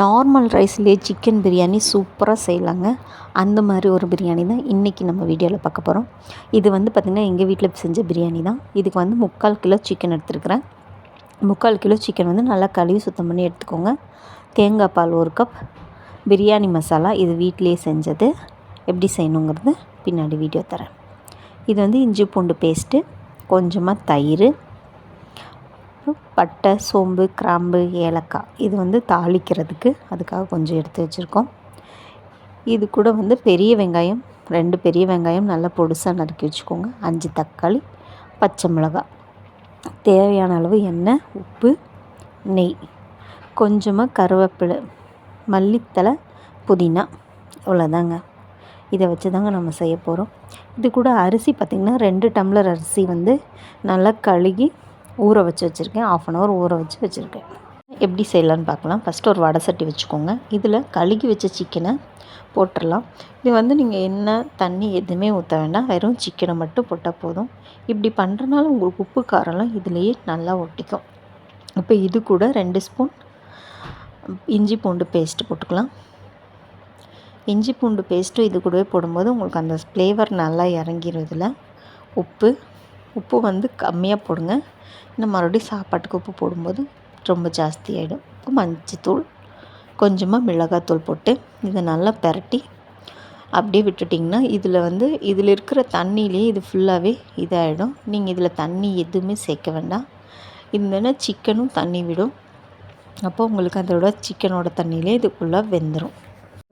Normal ரைஸ்லேயே chicken biryani சூப்பராக செய்யலாங்க. அந்த மாதிரி ஒரு பிரியாணி தான் இன்றைக்கி நம்ம வீடியோவில் பார்க்க போகிறோம் இது வந்து பார்த்திங்கன்னா எங்கள் வீட்டில் செஞ்ச பிரியாணி தான். இதுக்கு வந்து முக்கால் கிலோ சிக்கன் எடுத்துருக்குறேன். முக்கால் கிலோ சிக்கன் வந்து நல்லா கழுவி சுத்தம் பண்ணி எடுத்துக்கோங்க. தேங்காய் பால் ஒரு கப் பிரியாணி மசாலா இது வீட்டிலேயே செஞ்சது. எப்படி செய்யணுங்கிறது பின்னாடி வீடியோ தரேன். இது வந்து இஞ்சி பூண்டு பேஸ்ட்டு கொஞ்சமாக தயிர் பட்டை சோம்பு கிராம்பு ஏலக்காய். இது வந்து தாளிக்கிறதுக்கு அதுக்காக கொஞ்சம் எடுத்து வச்சுருக்கோம். இது கூட வந்து பெரிய வெங்காயம் ரெண்டு பெரிய வெங்காயம் நல்லா பொடுசாக நறுக்கி வச்சுக்கோங்க. அஞ்சு தக்காளி பச்சை மிளகாய் தேவையான அளவு எண்ணெய் உப்பு நெய். கொஞ்சமாக கருவேப்பிலை மல்லித்தலை புதினா. இவ்வளோதாங்க இதை வச்சு தாங்க நம்ம செய்ய போகிறோம் இது கூட அரிசி பார்த்திங்கன்னா ரெண்டு டம்ளர் அரிசி வந்து நல்லா கழுகி ஊற வச்சு வச்சுருக்கேன். ஆஃப் அன் ஹவர் ஊற வச்சு வச்சுருக்கேன். எப்படி செய்யலான்னு பார்க்கலாம். ஃபஸ்ட்டு ஒரு வடை சட்டி வச்சுக்கோங்க. இதில் கழுகி வச்ச சிக்கனை போட்டுடலாம். இது வந்து நீங்கள் என்ன தண்ணி எதுவுமே ஊற்ற வேண்டாம். வெறும் சிக்கனை மட்டும் போட்டால் போதும். இப்படி பண்ணுறனால உங்களுக்கு உப்பு காரம்லாம் இதுலேயே நல்லா ஒட்டிக்கும். இப்போ இது கூட ரெண்டு ஸ்பூன் இஞ்சி பூண்டு பேஸ்ட்டு போட்டுக்கலாம். இஞ்சி பூண்டு பேஸ்ட்டும் இது கூடவே போடும்போது உங்களுக்கு அந்த ஃப்ளேவர் நல்லா இறங்கிடும் இதில் உப்பு உப்பு வந்து கம்மியாக போடுங்க. இன்னும் மறுபடியும் சாப்பாட்டுக்கு உப்பு போடும்போது ரொம்ப ஜாஸ்தி ஆகிடும் இப்போ மஞ்சத்தூள் கொஞ்சமாக மிளகாத்தூள் போட்டு இதை நல்லா பெரட்டி அப்படியே விட்டுட்டிங்கன்னா இதில் வந்து இதில் இருக்கிற தண்ணியிலே இது ஃபுல்லாகவே இதாகிடும் நீங்கள் இதில் தண்ணி எதுவுமே சேர்க்க வேண்டாம். இல்லைன்னா சிக்கனும் தண்ணி விடும். அப்போ உங்களுக்கு அதோட சிக்கனோட தண்ணியிலே இது ஃபுல்லாக வெந்துடும்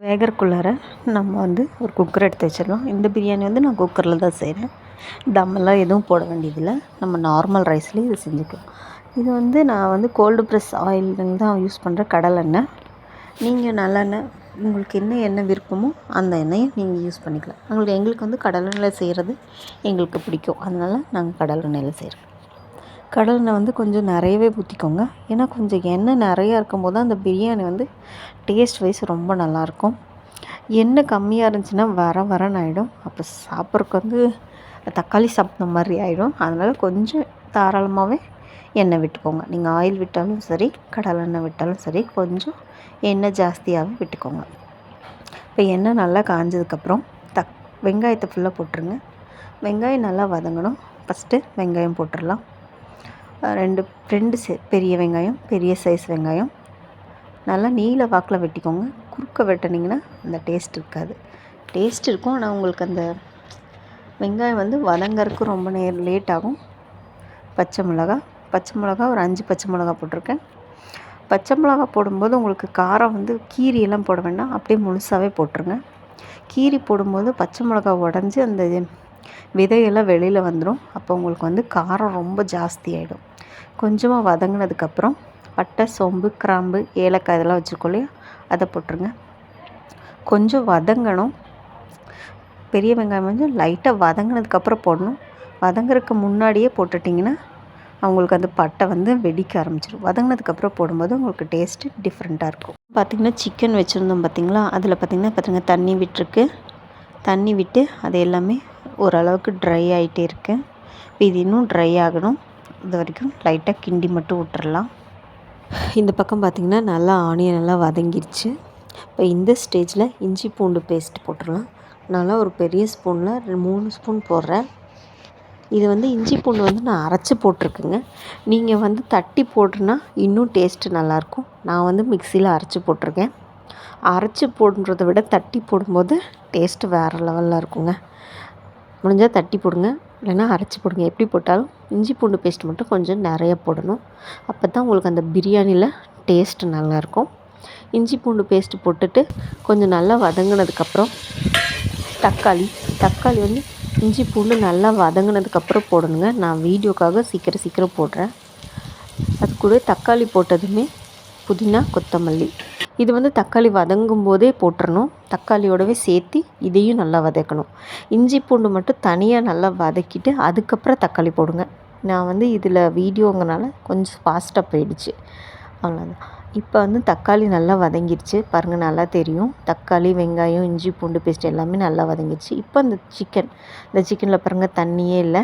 வேகறக்குள்ளார நம்ம வந்து ஒரு குக்கர் எடுத்து வச்சிடலாம். இந்த பிரியாணி வந்து நான் குக்கரில் தான் செய்கிறேன் தம்மெல்லாம் எதுவும் போட வேண்டியதில்லை. நம்ம நார்மல் ரைஸ்லேயே இது செஞ்சுக்கலாம். இது வந்து நான் வந்து கோல்டு ப்ரெஸ் ஆயில் தான் யூஸ் பண்ணுறேன் கடலெண்ணெய் நீங்கள் நல்லெண்ணெய் உங்களுக்கு என்ன எண்ணெய் விருப்பமோ அந்த எண்ணெயை நீங்கள் யூஸ் பண்ணிக்கலாம். உங்களுக்கு எங்களுக்கு வந்து கடலெண்ணெயில் செய்கிறது எங்களுக்கு பிடிக்கும். அதனால் நாங்கள் கடலெண்ணெயில் செய்கிறோம் கடலெண்ணெய் வந்து கொஞ்சம் நிறையவே ஊற்றிக்கோங்க ஏன்னா கொஞ்சம் எண்ணெய் நிறையா இருக்கும்போது அந்த பிரியாணி வந்து டேஸ்ட் வைஸ் ரொம்ப நல்லாயிருக்கும் எண்ணெய் கம்மியாக இருந்துச்சுன்னா வர வரன்னு ஆகிடும் அப்போ சாப்பிட்றதுக்கு வந்து தக்காளி சாப்பிட்ற மாதிரி ஆகிடும் அதனால் கொஞ்சம் தாராளமாகவே எண்ணெய் விட்டுக்கோங்க. நீங்கள் ஆயில் விட்டாலும் சரி கடலை எண்ணெய் விட்டாலும் சரி கொஞ்சம் எண்ணெய் ஜாஸ்தியாகவே விட்டுக்கோங்க. இப்போ எண்ணெய் நல்லா காஞ்சதுக்கப்புறம் தக் வெங்காயத்தை ஃபுல்லாக போட்டுருங்க. வெங்காயம் நல்லா வதங்கணும். ஃபஸ்ட்டு வெங்காயம் போட்டுடலாம் ரெண்டு ரெண்டு பெரிய வெங்காயம் பெரிய சைஸ் வெங்காயம். நல்லா நீல வாக்கில் வெட்டிக்கோங்க. குறுக்க வெட்டினீங்கன்னா அந்த டேஸ்ட் இருக்காது. டேஸ்ட் இருக்கும் ஆனால் உங்களுக்கு அந்த வெங்காயம் வந்து வதங்கறதுக்கு ரொம்ப நேரம் லேட் ஆகும். பச்சை மிளகா பச்சை மிளகா ஒரு அஞ்சு பச்சை மிளகா போட்டிருக்கேன். பச்சை மிளகா போடும்போது உங்களுக்கு காரம் வந்து கீரியெல்லாம் போட வேண்டாம். அப்படியே முழுசாகவே போட்டுருங்க. கீரி போடும்போது பச்சை மிளகா உடஞ்சி அந்த விதையெல்லாம் வெளியில் வந்துடும் அப்போ உங்களுக்கு வந்து காரம் ரொம்ப ஜாஸ்தி ஆகிடும் கொஞ்சமாக வதங்கினதுக்கப்புறம் பட்டை சோம்பு கிராம்பு ஏலக்காய் இதெல்லாம் வச்சுருக்கோம் இல்லையா? அதை போட்டுருங்க. கொஞ்சம் வதங்கணும். பெரிய வெங்காயம் வந்து லைட்டாக வதங்கினதுக்கப்புறம் போடணும். வதங்குறதுக்கு முன்னாடியே போட்டுட்டிங்கன்னா அவங்களுக்கு அந்த பட்டை வந்து வெடிக்க ஆரம்பிச்சிடும் வதங்கினதுக்கப்புறம் போடும்போது உங்களுக்கு டேஸ்ட்டு டிஃப்ரெண்ட்டாக இருக்கும். பார்த்திங்கன்னா சிக்கன் வச்சுருந்தோம் பார்த்திங்களா அதில் பார்த்திங்கன்னா பார்த்திங்க தண்ணி விட்டுருக்கு. தண்ணி விட்டு அது எல்லாமே ஓரளவுக்கு ட்ரை ஆகிட்டே இருக்குது இது இன்னும் ட்ரை ஆகணும். இது வரைக்கும் லைட்டாக கிண்டி மட்டும் விட்டுறலாம். இந்த பக்கம் பார்த்திங்கன்னா நல்லா ஆனியன் நல்லா வதங்கிருச்சு. இப்போ இந்த ஸ்டேஜில் இஞ்சி பூண்டு பேஸ்ட் போட்டுடலாம். நல்லா ஒரு பெரிய ஸ்பூனில் மூணு ஸ்பூன் போடுறேன். இது வந்து இஞ்சி பூண்டு வந்து நான் அரைச்சி போட்டிருக்குங்க. நீங்கள் வந்து தட்டி போட்டுனா இன்னும் டேஸ்ட்டு நல்லாயிருக்கும். நான் வந்து மிக்சியில் அரைச்சி போட்டிருக்கேன். அரைச்சி போடுறத விட தட்டி போடும்போது டேஸ்ட்டு வேறு லெவலில் இருக்குங்க. முடிஞ்சால் தட்டி போடுங்க. இல்லைன்னா அரைச்சி போடுங்க. எப்படி போட்டாலும் இஞ்சி பூண்டு பேஸ்ட் மட்டும் கொஞ்சம் நிறைய போடணும். அப்போ தான் உங்களுக்கு அந்த பிரியாணியில் டேஸ்ட்டு நல்லாயிருக்கும். இஞ்சி பூண்டு பேஸ்ட்டு போட்டுட்டு கொஞ்சம் நல்லா வதங்கினதுக்கப்புறம் தக்காளி. தக்காளி வந்து இஞ்சி பூண்டு நல்லா வதங்கினதுக்கப்புறம் போடணுங்க. நான் வீடியோக்காக சீக்கிரம் சீக்கிரம் போடுறேன். அது கூட தக்காளி போட்டதுமே புதினா கொத்தமல்லி. இது வந்து தக்காளி வதங்கும் போதே போட்டுறணும். தக்காளியோடவே சேர்த்து இதையும் நல்லா வதக்கணும். இஞ்சி பூண்டு மட்டும் தனியாக நல்லா வதக்கிட்டு அதுக்கப்புறம் தக்காளி போடுங்க. நான் வந்து இதில் வீடியோங்கனால கொஞ்சம் ஃபாஸ்ட்டாக போயிடுச்சு. அவ்வளோதான் இப்போ வந்து தக்காளி நல்லா வதங்கிடுச்சு பாருங்கள் நல்லா தெரியும். தக்காளி வெங்காயம் இஞ்சி பூண்டு பேஸ்ட் எல்லாமே நல்லா வதங்கிடுச்சு இப்போ இந்த சிக்கன் இந்த சிக்கனில் பாருங்கள் தண்ணியே இல்லை.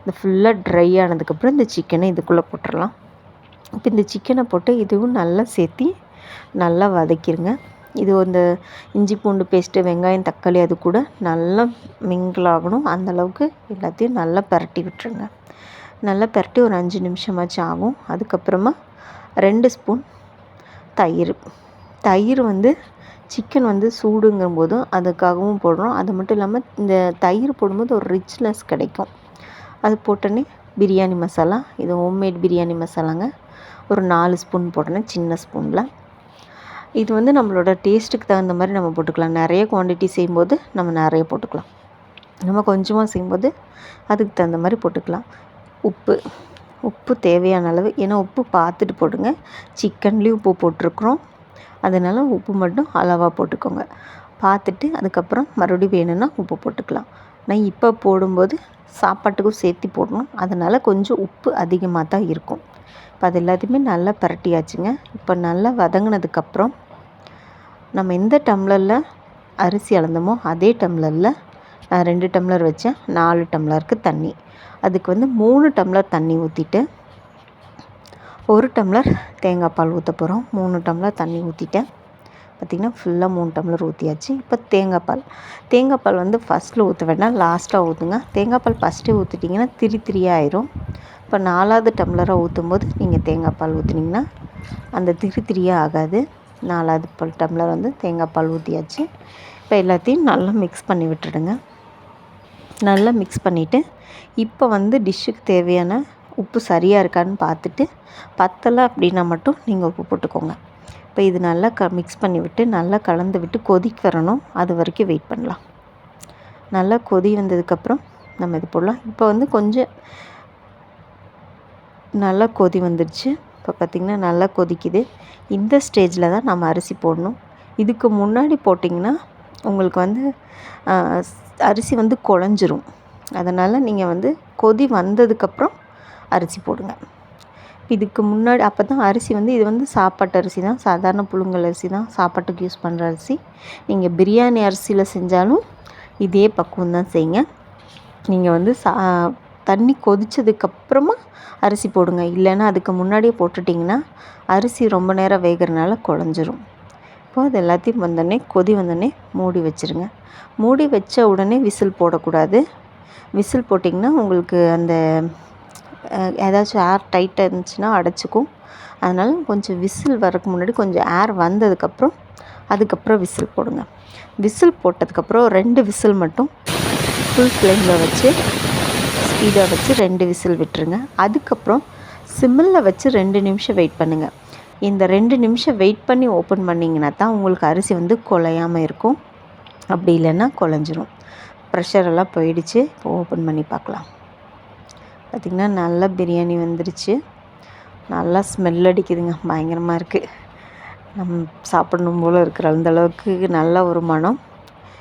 இந்த ஃபுல்லாக ட்ரை ஆனதுக்கப்புறம் இந்த சிக்கனை இதுக்குள்ளே போட்டுடலாம் இப்போ இந்த சிக்கனை போட்டு இதுவும் நல்லா சேர்த்தி நல்லா வதக்கிடுங்க இது இந்த இஞ்சி பூண்டு பேஸ்ட்டு வெங்காயம் தக்காளி அது கூட நல்லா மிங்கிள் ஆகணும். அந்தளவுக்கு எல்லாத்தையும் நல்லா பரட்டி விட்டுருங்க. நல்லா பரட்டி ஒரு அஞ்சு நிமிஷமாச்சும் ஆகும். அதுக்கப்புறமா ரெண்டு ஸ்பூன் தயிர். தயிர் வந்து சிக்கன் வந்து சூடுங்கும் போதும் அதுக்காகவும் போடுறோம். அது மட்டும் இல்லாமல் இந்த தயிர் போடும்போது ஒரு ரிச்னஸ் கிடைக்கும். அது போட்டோன்னே பிரியாணி மசாலா இது ஹோம்மேட் பிரியாணி மசாலாங்க. ஒரு நாலு ஸ்பூன் போட்டேன் சின்ன ஸ்பூனில் இது வந்து நம்மளோட டேஸ்ட்டுக்கு தகுந்த மாதிரி நம்ம போட்டுக்கலாம். நிறைய குவான்டிட்டி செய்யும்போது நம்ம நிறைய போட்டுக்கலாம். நம்ம கொஞ்சமாக செய்யும்போது அதுக்கு தகுந்த மாதிரி போட்டுக்கலாம். உப்பு. உப்பு தேவையான அளவு. ஏன்னா உப்பு பார்த்துட்டு போடுங்க. சிக்கன்லேயும் உப்பு போட்டிருக்குறோம். அதனால் உப்பு மட்டும் அளவாக போட்டுக்கோங்க. பார்த்துட்டு அதுக்கப்புறம் மறுபடியும் வேணும்னா உப்பு போட்டுக்கலாம். நான் இப்போ போடும்போது சாப்பாட்டுக்கும் சேர்த்து போடணும். அதனால் கொஞ்சம் உப்பு அதிகமாக தான் இருக்கும். இப்போ அது எல்லாத்தையுமே நல்லா பரட்டியாச்சுங்க. இப்போ நல்லா வதங்கினதுக்கப்புறம் நம்ம எந்த டம்ளரில் அரிசி அளந்தோமோ அதே டம்ளரில் நான் ரெண்டு டம்ளர் வச்சேன். நாலு டம்ளருக்கு தண்ணி. அதுக்கு வந்து மூணு டம்ளர் தண்ணி ஊற்றிட்டு ஒரு டம்ளர் தேங்காய் பால் ஊற்ற போகிறோம் மூணு டம்ளர் தண்ணி ஊற்றிட்டேன் பார்த்திங்கன்னா ஃபுல்லாக மூணு டம்ளர் ஊற்றியாச்சு இப்போ தேங்காய் பால். தேங்காய் பால் வந்து ஃபஸ்ட்டில் ஊற்ற வேண்டாம் லாஸ்ட்டாக ஊற்றுங்க தேங்காய் பால் ஃபஸ்ட்டே ஊற்றிட்டிங்கன்னா திரி திரியாக ஆயிரும். இப்போ நாலாவது டம்ளராக ஊற்றும் போது நீங்கள் தேங்காய் பால் ஊற்றுனீங்கன்னா அந்த திரி திரியாக ஆகாது. நாலாவது பால் டம்ளர் வந்து தேங்காய் பால் ஊற்றியாச்சு இப்போ எல்லாத்தையும் நல்லா மிக்ஸ் பண்ணி விட்டுடுங்க. நல்லா மிக்ஸ் பண்ணிவிட்டு இப்போ வந்து டிஷ்ஷுக்கு தேவையான உப்பு சரியாக இருக்கான்னு பார்த்துட்டு பத்தலை அப்படின்னா மட்டும் நீங்கள் உப்பு போட்டுக்கோங்க. இப்போ இது நல்லா க மிக்ஸ் பண்ணி விட்டு நல்லா கலந்து விட்டு கொதிக்க வரணும். அது வரைக்கும் வெயிட் பண்ணலாம். நல்லா கொதி வந்ததுக்கப்புறம் நம்ம இது போடலாம். இப்போ வந்து கொஞ்சம் நல்லா கொதி வந்துடுச்சு இப்போ பார்த்திங்கன்னா நல்லா கொதிக்குது. இந்த ஸ்டேஜில் தான் நம்ம அரிசி போடணும். இதுக்கு முன்னாடி போட்டிங்கன்னா உங்களுக்கு வந்து அரிசி வந்து குழஞ்சிரும். அதனால் நீங்கள் வந்து கொதி வந்ததுக்கப்புறம் அரிசி போடுங்க. இதுக்கு முன்னாடி அப்போ தான் அரிசி வந்து இது வந்து சாப்பாட்டு அரிசி தான். சாதாரண புழுங்கல் அரிசி தான். சாப்பாட்டுக்கு யூஸ் பண்ணுற அரிசி. நீங்கள் பிரியாணி அரிசியில் செஞ்சாலும் இதே பக்குவம் தான் செய்யுங்க. நீங்கள் வந்து சா தண்ணி கொதித்ததுக்கப்புறமா அரிசி போடுங்க. இல்லைன்னா அதுக்கு முன்னாடியே போட்டுட்டிங்கன்னா அரிசி ரொம்ப நேரம் வேகிறனால குழஞ்சிரும். இப்போ அது எல்லாத்தையும் வந்தோடனே கொதி வந்தோடனே மூடி வச்சுருங்க. மூடி வச்ச உடனே விசில் போடக்கூடாது. விசில் போட்டிங்கன்னா உங்களுக்கு அந்த ஏதாச்சும் ஏர் டைட்டாக இருந்துச்சுன்னா அடைச்சிக்கும். அதனால் கொஞ்சம் விசில் வரக்கு முன்னாடி கொஞ்சம் ஏர் வந்ததுக்கப்புறம் அதுக்கப்புறம் விசில் போடுங்க. விசில் போட்டதுக்கப்புறம் ரெண்டு விசில் மட்டும் ஃபுல் ஃப்ளேமில் வச்சு ஸ்பீடாக வச்சு ரெண்டு விசில் விட்டுருங்க. அதுக்கப்புறம் சிம்மில் வச்சு ரெண்டு நிமிஷம் வெயிட் பண்ணுங்கள் இந்த ரெண்டு நிமிஷம் வெயிட் பண்ணி ஓப்பன் பண்ணிங்கன்னா தான் உங்களுக்கு அரிசி வந்து குலையாமல் இருக்கும். அப்படி இல்லைன்னா குலைஞ்சிரும் ப்ரெஷரெல்லாம் போயிடுச்சு. இப்போ ஓப்பன் பண்ணி பார்க்கலாம். பார்த்திங்கன்னா நல்லா பிரியாணி வந்துருச்சு. நல்லா ஸ்மெல் அடிக்குதுங்க. பயங்கரமாக இருக்குது நம் சாப்பிடணும் போல் இருக்கிற அந்தளவுக்கு நல்ல ஒரு மனம்.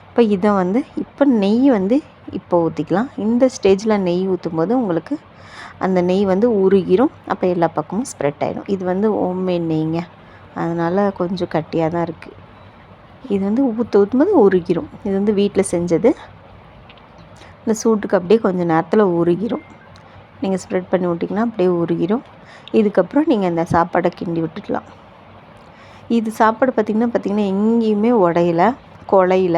இப்போ இதை வந்து இப்போ நெய் வந்து இப்போ ஊற்றிக்கலாம் இந்த ஸ்டேஜில் நெய் ஊற்றும் போது உங்களுக்கு அந்த நெய் வந்து உருகிரும். அப்போ எல்லா பக்கமும் ஸ்ப்ரெட் ஆகிடும் இது வந்து ஹோம்மேட் நெய்ங்க. அதனால் கொஞ்சம் கட்டியாக தான் இருக்குது இது வந்து ஊற்ற ஊற்றும் போது உருகிரும். இது வந்து வீட்டில் செஞ்சது. இந்த சூட்டுக்கு அப்படியே கொஞ்சம் நேரத்தில் உருகிரும். நீங்கள் ஸ்ப்ரெட் பண்ணி விட்டிங்கன்னா அப்படியே உருகிரும். இதுக்கப்புறம் நீங்கள் அந்த சாப்பாடை கிண்டி விட்டுக்கலாம். இது சாப்பாடு பார்த்திங்கன்னா பார்த்திங்கன்னா எங்கேயுமே உடையில குழையில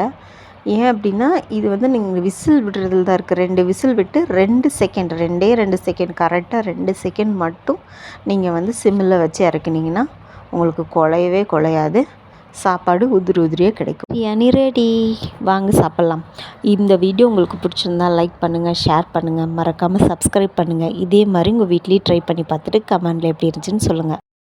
ஏன் அப்படின்னா இது வந்து நீங்கள் விசில் விடுறதுல தான் இருக்குது ரெண்டு விசில் விட்டு ரெண்டு செகண்ட் ரெண்டே ரெண்டு செகண்ட் கரெக்டாக ரெண்டு செகண்ட் மட்டும் நீங்கள் வந்து சிம்மில் வச்சு இறக்குனீங்கன்னா உங்களுக்கு குழையவே குழையாது சாப்பாடு உதிரி உதிரியாக கிடைக்கும். பிரியாணி ரெடி வாங்க சாப்பிட்லாம். இந்த வீடியோ உங்களுக்கு பிடிச்சிருந்தா லைக் பண்ணுங்கள் ஷேர் பண்ணுங்கள் மறக்காமல் சப்ஸ்கிரைப் பண்ணுங்கள் இதே மாதிரி உங்கள் வீட்லேயும் ட்ரை பண்ணி பார்த்துட்டு கமெண்டில் எப்படி இருந்துச்சுன்னு சொல்லுங்கள்